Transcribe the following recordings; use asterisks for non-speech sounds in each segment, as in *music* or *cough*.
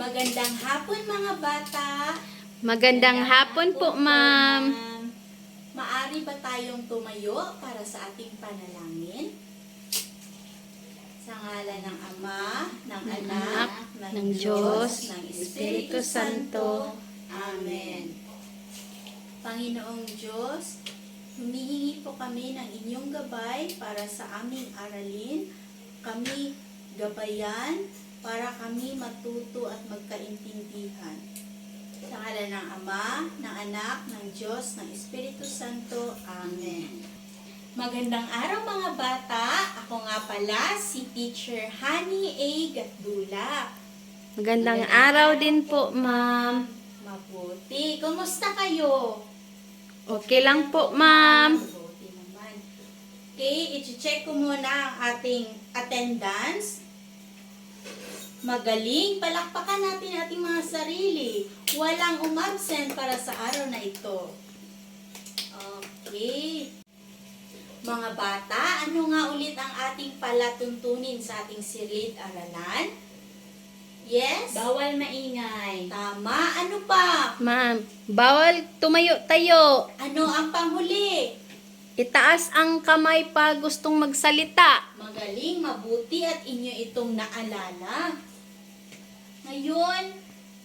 Magandang hapon mga bata. Magandang hapon po, ma'am. Maari ba tayong tumayo para sa ating panalangin? Sa ngalan ng Ama, ng Anak, ng, ng Diyos, Diyos, ng Espiritu Espiritu Santo. Amen. Panginoong Diyos, humihingi po kami ng inyong gabay para sa aming aralin. Kami gabayan para kami matuto at magkaintindihan. Sa ngalan ng Ama, ng Anak, ng Diyos, ng Espiritu Santo. Amen. Magandang araw mga bata. Ako nga pala si Teacher Honey A. Gatdula. Magandang araw din po, ma'am. Mabuti. Kumusta kayo? Okay lang po, ma'am. Mabuti naman. Okay, i-check ko muna ang ating attendance. Magaling. Palakpakan natin ating mga sarili. Walang umabsent para sa araw na ito. Okay. Mga bata, ano nga ulit ang ating palatuntunin sa ating silid-aralan? Yes? Bawal maingay. Tama. Ano pa? Ma'am, bawal tumayo tayo. Ano ang panghuli? Itaas ang kamay pa gustong magsalita. Magaling, mabuti at inyo itong naalala. Ngayon,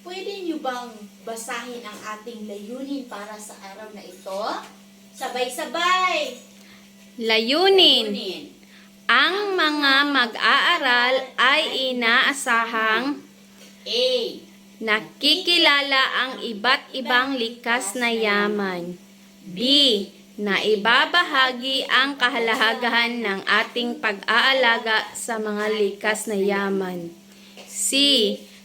pwede nyo bang basahin ang ating layunin para sa araw na ito? Sabay-sabay! Layunin. Layunin. Ang mga mag-aaral ay inaasahang A. nakikilala ang iba't ibang likas na yaman. B. Na ibabahagi ang kahalagahan ng ating pag-aalaga sa mga likas na yaman. C.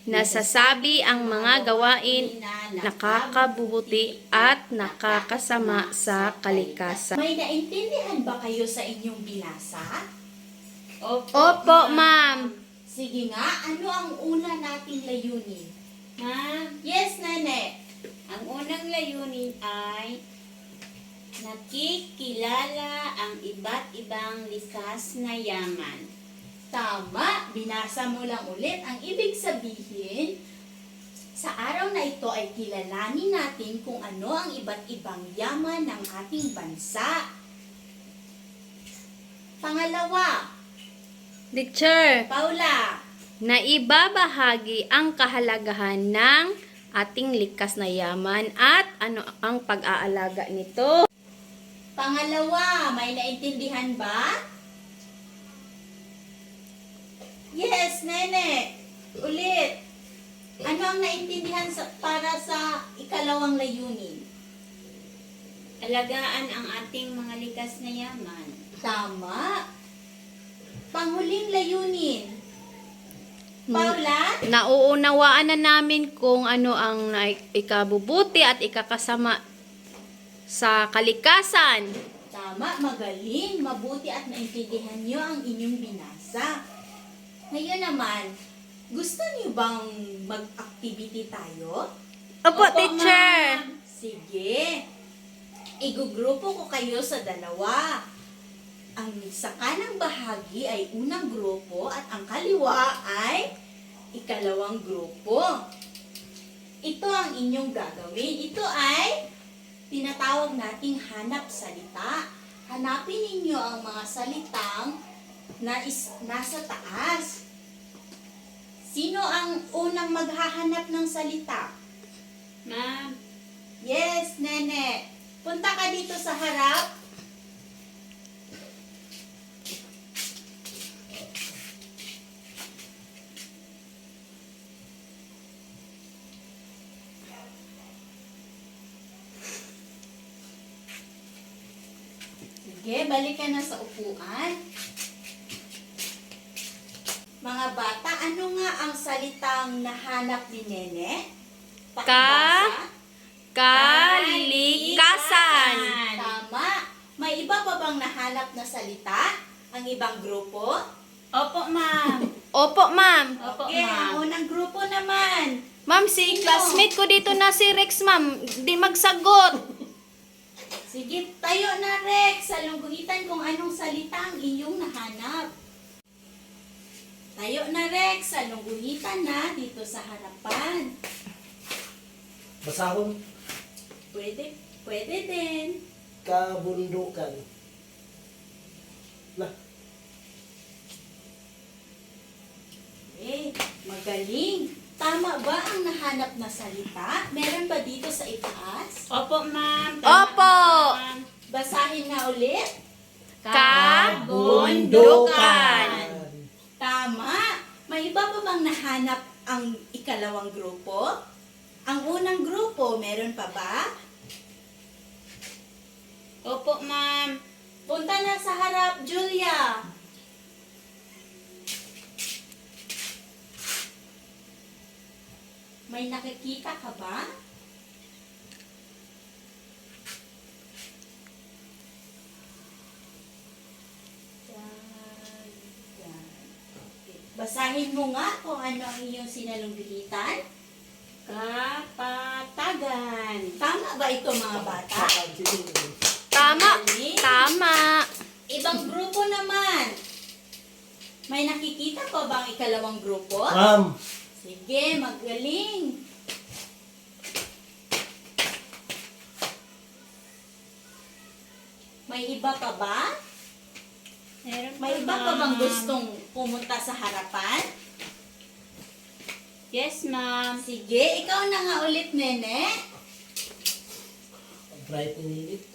Nasasabi ang mga gawain nakakabubuti at nakakasama sa kalikasan. May naintindihan ba kayo sa inyong binasa? Opo, ma'am. Sige nga, ano ang una nating layunin? Ma'am, Yes, Nene. ang unang layunin ay nakikilala ang iba't ibang likas na yaman. Tama, binasa mo lang ulit. Ang ibig sabihin, sa araw na ito ay kilalanin natin kung ano ang iba't ibang yaman ng ating bansa. Pangalawa, Teacher, Paula, na ibabahagi ang kahalagahan ng ating likas na yaman at ano ang pag-aalaga nito. pangalawa, may naintindihan ba? Yes, Nene. Ulit. Ano ang naintindihan sa, para sa ikalawang layunin? Alagaan ang ating mga likas na yaman. Tama. Panghuling layunin. Paula? Nauunawaan na namin kung ano ang ikabubuti at ikakasama sa kalikasan. Tama, magaling, mabuti at naintindihan niyo ang inyong binasa. Ngayon naman, gusto niyo bang mag-activity tayo? Opo, Opo, teacher. ma'am. Sige. Igugrupo ko kayo sa dalawa. Ang sa kanang bahagi ay unang grupo at ang kaliwa ay ikalawang grupo. Ito ang inyong gagawin. Ito ay tinatawag nating hanap salita. Hanapin ninyo ang mga salitang na is, nasa taas. Sino ang unang maghahanap ng salita? Ma'am, Yes, nene. Punta ka dito sa harap. Sige, balik ka na sa upuan. Mga bata, ano nga ang salitang nahanap ni Nene? Pakibasa. Kalikasan. Tama. May iba pa bang nahanap na salita? Ang ibang grupo? Opo, ma'am. *laughs* Opo, ma'am. Opo, Okay, ma'am. ang unang grupo naman. Ma'am, si Sino? classmate ko dito na si Rex, ma'am. Di magsagot. Sige, tayo na Rex. Salungguhitan kung anong salita ang iyong nahanap. Tayo na, Rex. Salungguhitan na dito sa harapan. Basahon, Pwede, pwede din. kabundukan. Na, Eh, magaling. Tama ba ang nahanap na salita? Meron ba dito sa itaas? Opo, ma'am. Opo. ma'am. Basahin nga ulit. Kabundukan. Tama. May iba pa bang nahanap ang ikalawang grupo? Ang unang grupo, meron pa ba? Opo, ma'am. Punta na sa harap, Julia. May nakikita ka ba? Basahin mo nga kung ano ang iyong sinalunggulitan. Kapatagan. Tama ba ito mga bata? Tama. Tama. Ibang grupo naman. May nakikita pa ba ang ikalawang grupo? Ma'am, Sige, magaling. May iba pa ba? Meron May iba pa bang gustong pumunta sa harapan? Yes, ma'am. Sige, ikaw na nga ulit, Nene. bright minute. Ma,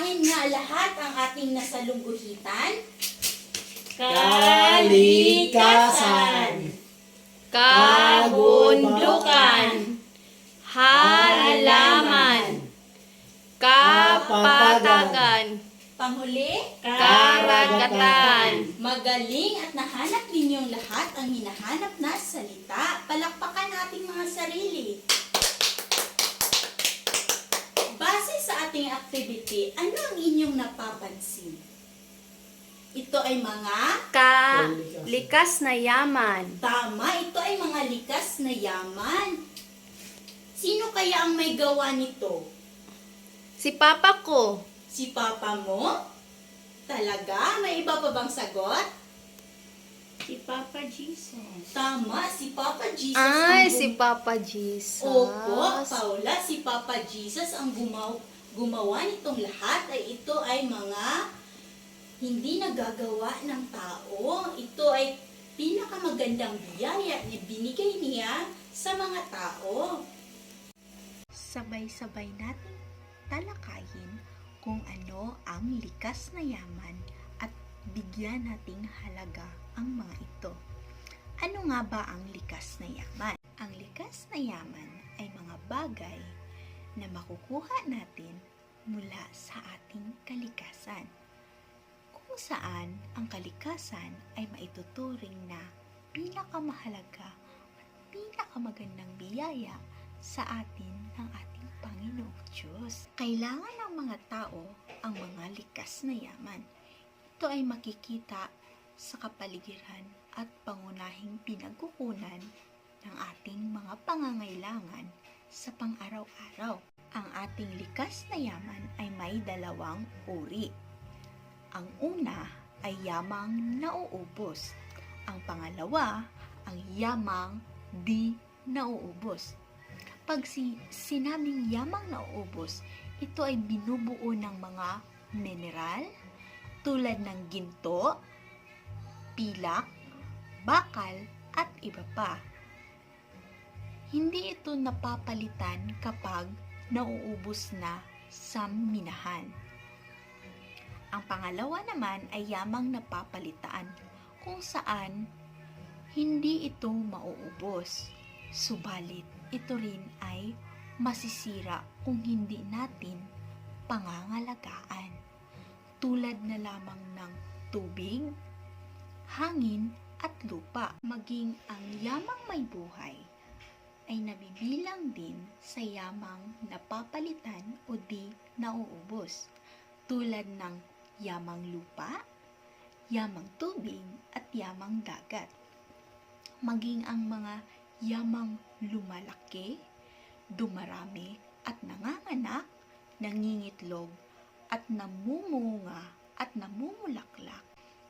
Basahin nga lahat ang ating nasalungguhitan. Kalikasan. Kabundukan. Halaman. Kapatagan. Panghuli, Karagatan. magaling at nahanap ninyong lahat ang hinahanap na salita. Palakpakan nating mga sarili. Base sa ating activity, ano ang inyong napapansin? Ito ay mga Kalikas na yaman. tama, ito ay mga likas na yaman. Sino kaya ang may gawa nito? Si papa ko. Si papa mo? Talaga? May iba pa bang sagot? Si Papa Jesus. Tama, si Papa Jesus Ay, ang si Papa Jesus. Opo, Paula, si Papa Jesus ang gumaw gumawa nitong lahat ay ito ay mga hindi nagagawa ng tao. Ito ay pinakamagandang biyaya na binigay niya sa mga tao. sabay-sabay nating talakayin kung ano ang likas na yaman at bigyan nating halaga ang mga ito. Ano nga ba ang likas na yaman? Ang likas na yaman ay mga bagay na makukuha natin mula sa ating kalikasan. Kung saan ang kalikasan ay maituturing na pinakamahalaga at pinakamagandang biyaya sa atin ng ating Panginoong Diyos. Kailangan ng mga tao ang mga likas na yaman. Ito ay makikita sa kapaligiran at pangunahing pinagkukunan ng ating mga pangangailangan sa pang-araw-araw. Ang ating likas na yaman ay may dalawang uri. Ang una ay yamang nauubos. Ang pangalawa, ang yamang di nauubos. Pag si, sinabing yamang nauubos, ito ay binubuo ng mga mineral tulad ng ginto, pilak, bakal, at iba pa. Hindi ito napapalitan kapag nauubos na sa minahan. Ang pangalawa naman ay yamang napapalitan kung saan hindi ito mauubos. Subalit, ito rin ay masisira kung hindi natin pangangalagaan. Tulad na lamang ng tubig, hangin at lupa. Maging ang yamang may buhay ay nabibilang din sa yamang napapalitan o di nauubos. Tulad ng yamang lupa, yamang tubig, at yamang dagat. Maging ang mga yamang lumalaki, dumarami, at nanganganak, nangingitlog, at namumunga at namumulaklak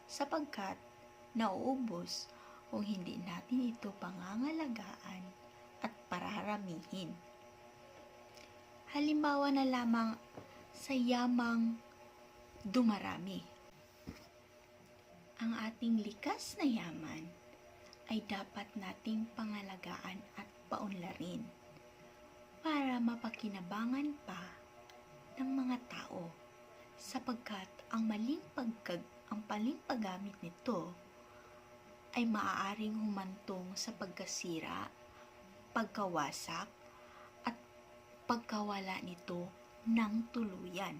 sapagkat nauubos kung hindi natin ito pangangalagaan at pararamihin. Halimbawa na lamang sa yamang dumarami. Ang ating likas na yaman ay dapat nating pangalagaan at paunlarin para mapakinabangan pa ng mga tao sapagkat ang maling pagkag ang paling paggamit nito ay maaaring humantong sa pagkasira, pagkawasak, at pagkawala nito ng tuluyan.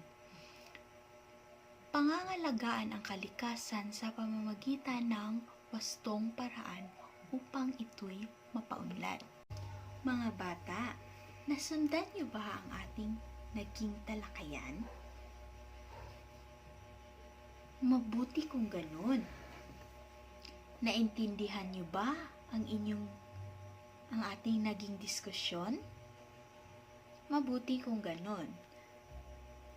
Pangangalagaan ang kalikasan sa pamamagitan ng wastong paraan upang ito'y mapaunlad. Mga bata, nasundan niyo ba ang ating naging talakayan? Mabuti kung ganun. Naintindihan niyo ba ang inyong ang ating naging diskusyon? Mabuti kung ganun.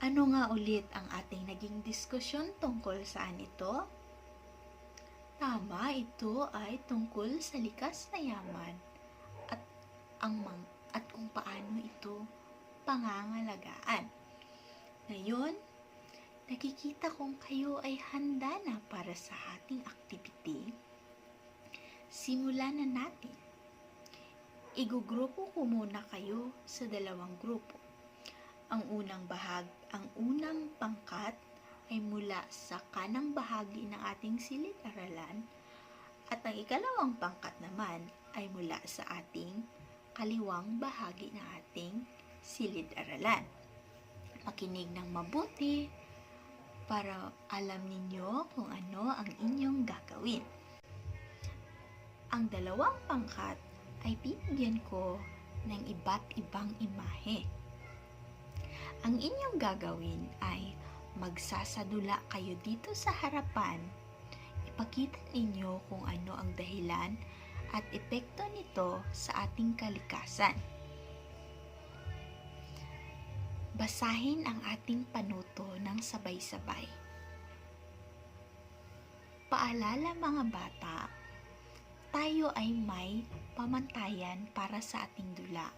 Ano nga ulit ang ating naging diskusyon tungkol saan ito? Tama, ito ay tungkol sa likas na yaman at ang mang, at kung paano ito pangangalagaan. Ngayon, nakikita kong kayo ay handa na para sa ating activity. Simulan na natin. Igugrupo ko muna kayo sa dalawang grupo. Ang unang bahag, ang unang pangkat ay mula sa kanang bahagi ng ating silid-aralan at ang ikalawang pangkat naman ay mula sa ating kaliwang bahagi ng ating silid-aralan. Makinig ng mabuti para alam ninyo kung ano ang inyong gagawin. Ang dalawang pangkat ay bibigyan ko ng iba't ibang imahe. Ang inyong gagawin ay magsasadula kayo dito sa harapan. Ipakita ninyo kung ano ang dahilan at epekto nito sa ating kalikasan. Basahin ang ating panuto ng sabay-sabay. Paalala mga bata, tayo ay may pamantayan para sa ating dula.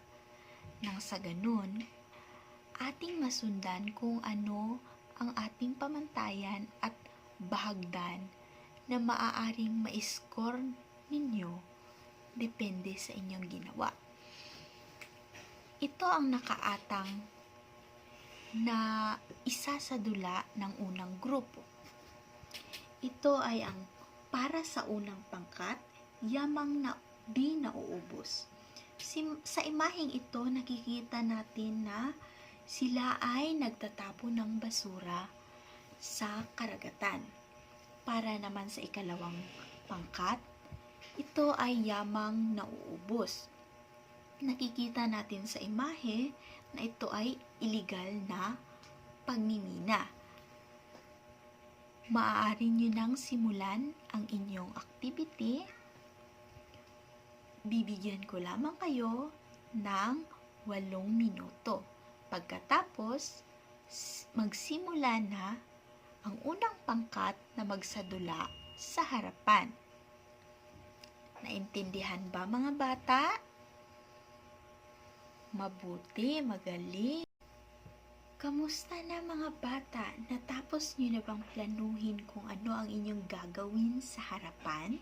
Nang sa ganun, ating masundan kung ano ang ating pamantayan at bahagdan na maaaring ma-score ninyo depende sa inyong ginawa. Ito ang nakaatang na isa sa dula ng unang grupo. Ito ay ang para sa unang pangkat, yamang na di nauubos. Sim- sa imaheng ito, nakikita natin na sila ay nagtatapon ng basura sa karagatan. Para naman sa ikalawang pangkat, ito ay yamang nauubos. Nakikita natin sa imahe na ito ay illegal na pagmimina. Maaari nyo nang simulan ang inyong activity. Bibigyan ko lamang kayo ng walong minuto. Pagkatapos, magsimula na ang unang pangkat na magsadula sa harapan. Naintindihan ba mga bata? Mabuti, magaling. Kamusta na mga bata? Natapos niyo na bang planuhin kung ano ang inyong gagawin sa harapan?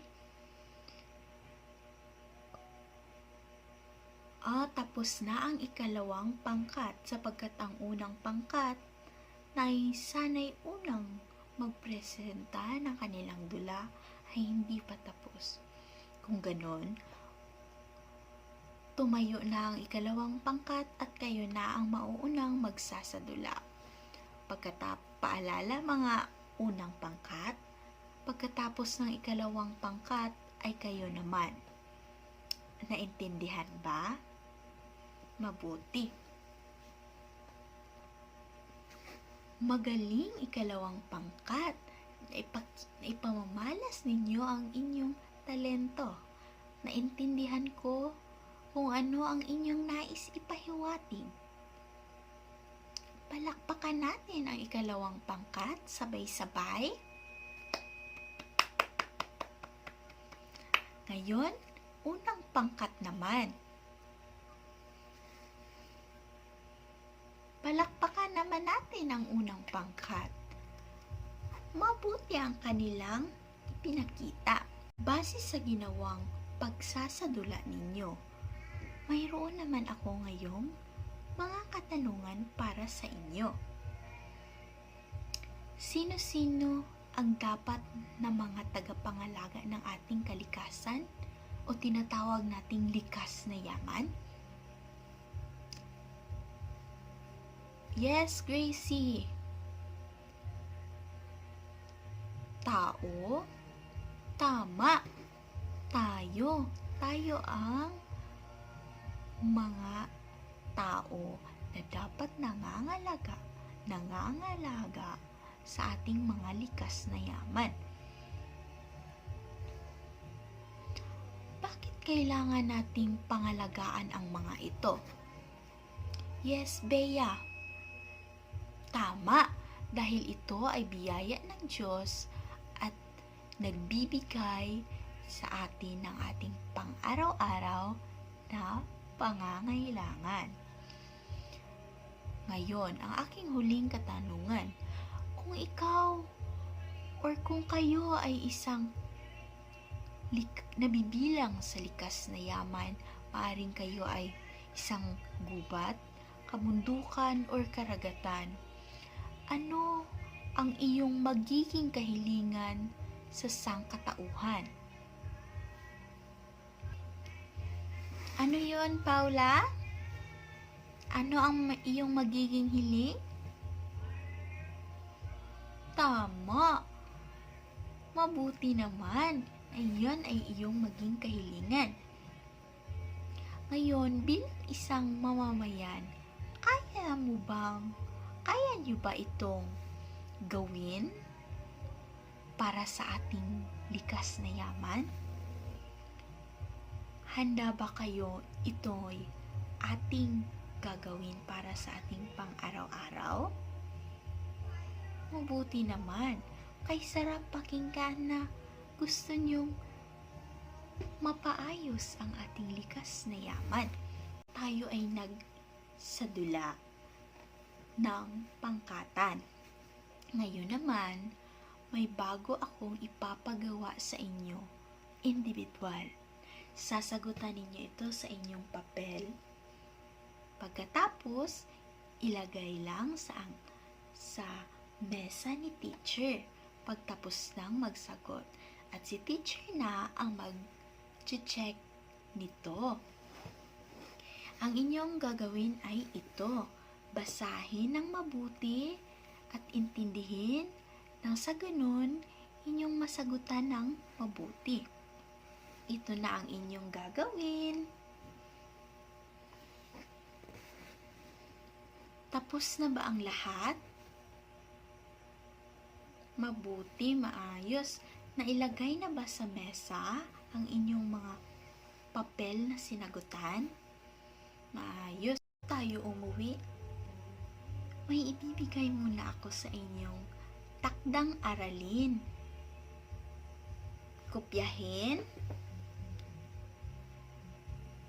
Ah, tapos na ang ikalawang pangkat sapagkat ang unang pangkat ay sanay unang magpresenta ng kanilang dula ay hindi pa tapos. Kung ganon, tumayo na ang ikalawang pangkat at kayo na ang mauunang magsasadula. Pagkatap paalala mga unang pangkat, pagkatapos ng ikalawang pangkat ay kayo naman. Naintindihan ba? Mabuti. magaling ikalawang pangkat na, ipamamalas ninyo ang inyong talento. Naintindihan ko kung ano ang inyong nais ipahiwatig. Palakpakan natin ang ikalawang pangkat sabay-sabay. Ngayon, unang pangkat naman. Palakpakan naman natin ang unang pangkat. Mabuti ang kanilang pinakita. Base sa ginawang pagsasadula ninyo, mayroon naman ako ngayong mga katanungan para sa inyo. Sino-sino ang dapat na mga tagapangalaga ng ating kalikasan o tinatawag nating likas na yaman? Yes, Gracie. Tao? Tama. Tayo. Tayo ang mga tao na dapat nangangalaga, nangangalaga sa ating mga likas na yaman. Bakit kailangan nating pangalagaan ang mga ito? Yes, Bea. Tama, dahil ito ay biyaya ng Diyos at nagbibigay sa atin ng ating pang-araw-araw na pangangailangan. Ngayon, ang aking huling katanungan, kung ikaw or kung kayo ay isang lik- nabibilang sa likas na yaman, maaring kayo ay isang gubat, kabundukan, or karagatan. Ano ang iyong magiging kahilingan sa sangkatauhan? Ano yon Paula? Ano ang iyong magiging hiling? Tama. Mabuti naman na iyon ay iyong maging kahilingan. Ngayon, bilang isang mamamayan, kaya mo bang, kaya niyo ba itong gawin para sa ating likas na yaman? Handa ba kayo ito'y ating gagawin para sa ating pang-araw-araw? Mabuti naman. Kay sarap pakinggan na gusto niyong mapaayos ang ating likas na yaman. Tayo ay nagsadula ng pangkatan. Ngayon naman, may bago akong ipapagawa sa inyo, individual. Sasagutan ninyo ito sa inyong papel. Pagkatapos, ilagay lang sa ang sa mesa ni teacher pagtapos ng magsagot. At si teacher na ang mag-check nito. Ang inyong gagawin ay ito. Basahin ng mabuti at intindihin nang sa ganun inyong masagutan ng mabuti. Ito na ang inyong gagawin. Tapos na ba ang lahat? Mabuti, maayos. Nailagay na ba sa mesa ang inyong mga papel na sinagutan? Maayos. Tayo umuwi. May ibibigay muna ako sa inyong takdang aralin. Kopyahin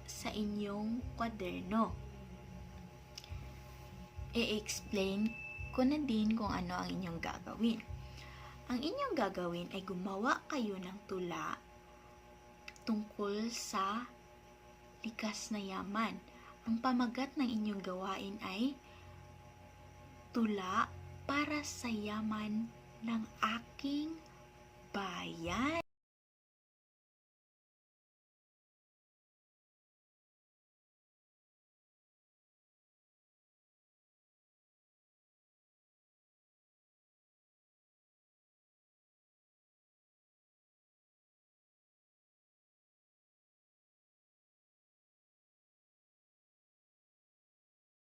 sa inyong kwaderno. I-explain ko na din kung ano ang inyong gagawin. Ang inyong gagawin ay gumawa kayo ng tula tungkol sa likas na yaman. Ang pamagat ng inyong gawain ay tula para sa yaman ng aking bayan.